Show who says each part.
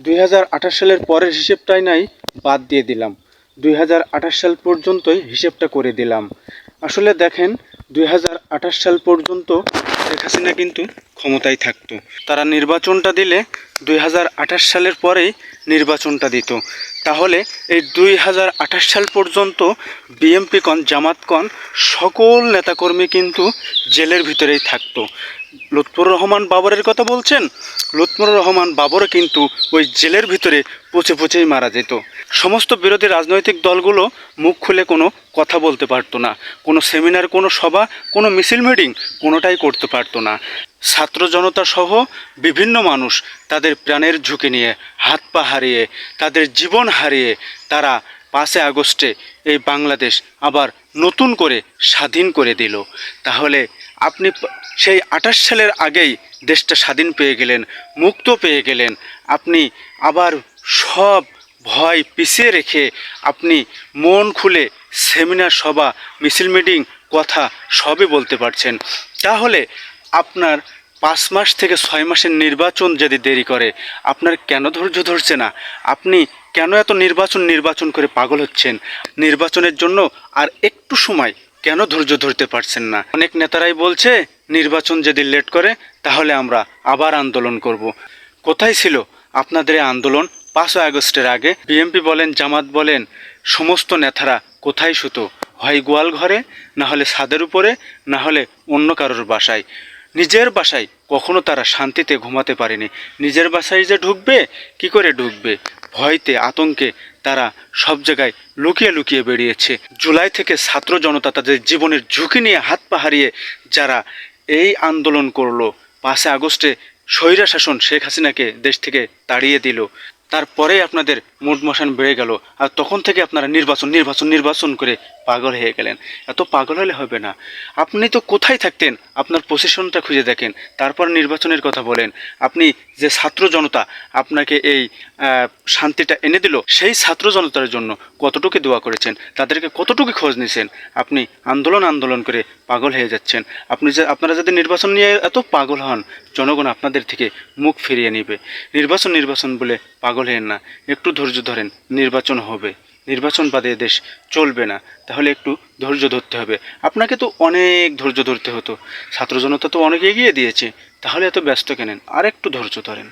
Speaker 1: দুই হাজার আঠাশ সালের পরের হিসেবটাই নাই, বাদ দিয়ে দিলাম। দুই হাজার আঠাশ সাল পর্যন্তই হিসেবটা করে দিলাম। আসলে দেখেন, দুই হাজার আঠাশ সাল পর্যন্ত শেখ হাসিনা কিন্তু ক্ষমতায় থাকতো। তারা নির্বাচনটা দিলে দুই হাজার আঠাশ সালের পরেই নির্বাচনটা দিত। তাহলে এই দুই হাজার আঠাশ সাল পর্যন্ত বিএমপি কন, জামাত কন, সকল নেতাকর্মী কিন্তু জেলের ভিতরেই থাকতো। লুৎফর রহমান বাবরের কথা বলছেন? লুৎফর রহমান বাবরও কিন্তু ওই জেলের ভিতরে পচে পচেই মারা যেত। সমস্ত বিরোধী রাজনৈতিক দলগুলো মুখ খুলে কোনো কথা বলতে পারতো না। কোনো সেমিনার, কোনো সভা, কোনো মিছিল মিটিং কোনোটাই করতে পারতো না। ছাত্র জনতা সহ বিভিন্ন মানুষ তাদের প্রাণের ঝুঁকি নিয়ে, হাত পা হারিয়ে, তাদের জীবন হারিয়ে তারা পাঁচে আগস্টে এই বাংলাদেশ আবার নতুন করে স্বাধীন করে দিল। তাহলে আপনি সেই আঠাশ সালের আগেই দেশটা স্বাধীন পেয়ে গেলেন, মুক্ত পেয়ে গেলেন। আপনি আবার সব ভয় পিছিয়ে রেখে আপনি মন খুলে সেমিনার, সভা, মিছিল, মিটিং, কথা সবই বলতে পারছেন। তাহলে আপনার পাঁচ মাস থেকে ছয় মাসের নির্বাচন যদি দেরি করে, আপনার কেন ধৈর্য ধরছে না? আপনি কেন এত নির্বাচন নির্বাচন করে পাগল হচ্ছেন? নির্বাচনের জন্য আর একটু সময় কেন ধৈর্য ধরতে পারছেন না? অনেক নেতারাই বলছে, নির্বাচন যদি লেট করে, তাহলে আমরা আবার আন্দোলন করব। কোথায় ছিল আপনাদের আন্দোলন? পাঁচই আগস্টের আগে বিএমপি বলেন, জামাত বলেন, সমস্ত নেতারা কোথায় শুতো? হয় গোয়াল ঘরে, না হলে ছাদের উপরে, না হলে অন্য কারোর বাসায়। নিজের বাসায় কখনো তারা শান্তিতে ঘুমাতে পারেনি। নিজের বাসায় যে ঢুকবে, কি করে ঢুকবে? ভয়তে, আতঙ্কে তারা সব জায়গায় লুকিয়ে লুকিয়ে বেরিয়েছে জুলাই থেকে ছাত্র জনতা তাদের জীবনের ঝুঁকি নিয়ে হাত পা হারিয়ে যারা এই আন্দোলন করল পাঁচে আগস্টে স্বৈরা শাসন শেখ হাসিনাকে দেশ থেকে তাড়িয়ে দিল। তারপরে আপনাদের মুড মশান বেড়ে গেল। আর তখন থেকে আপনারা নির্বাচন নির্বাচন নির্বাচন করে পাগল হয়ে গেলেন। এত পাগল হলে হবে না। আপনি তো কোথায় থাকতেন? আপনার পজিশনটা খুঁজে দেখেন। তারপর নির্বাচনের কথা বলেন। আপনি যে ছাত্র জনতা, আপনাকে এই শান্তিটা এনে দিল, সেই ছাত্র জনতার জন্য কতটুকু দোয়া করেছেন? তাদেরকে কতটুকু খোঁজ নিয়েছেন আপনি আন্দোলন আন্দোলন করে পাগল হয়ে যাচ্ছেন। আপনি যে, আপনারা যদি নির্বাচন নিয়ে এত পাগল হন, জনগণ আপনাদের থেকে মুখ ফিরিয়ে নেবে। নির্বাচন নির্বাচন বলে পাগল হেন না। একটু ধৈর্য ধরেন, নির্বাচন হবে। নির্বাচন বাদে দেশ চলবে না। তাহলে একটু ধৈর্য ধরতে হবে। আপনাকে তো অনেক ধৈর্য ধরতে হতো। ছাত্র জনতা তো অনেক এগিয়ে দিয়েছে। তাহলে এত ব্যস্ত কেনেন? আর একটু ধৈর্য ধরেন।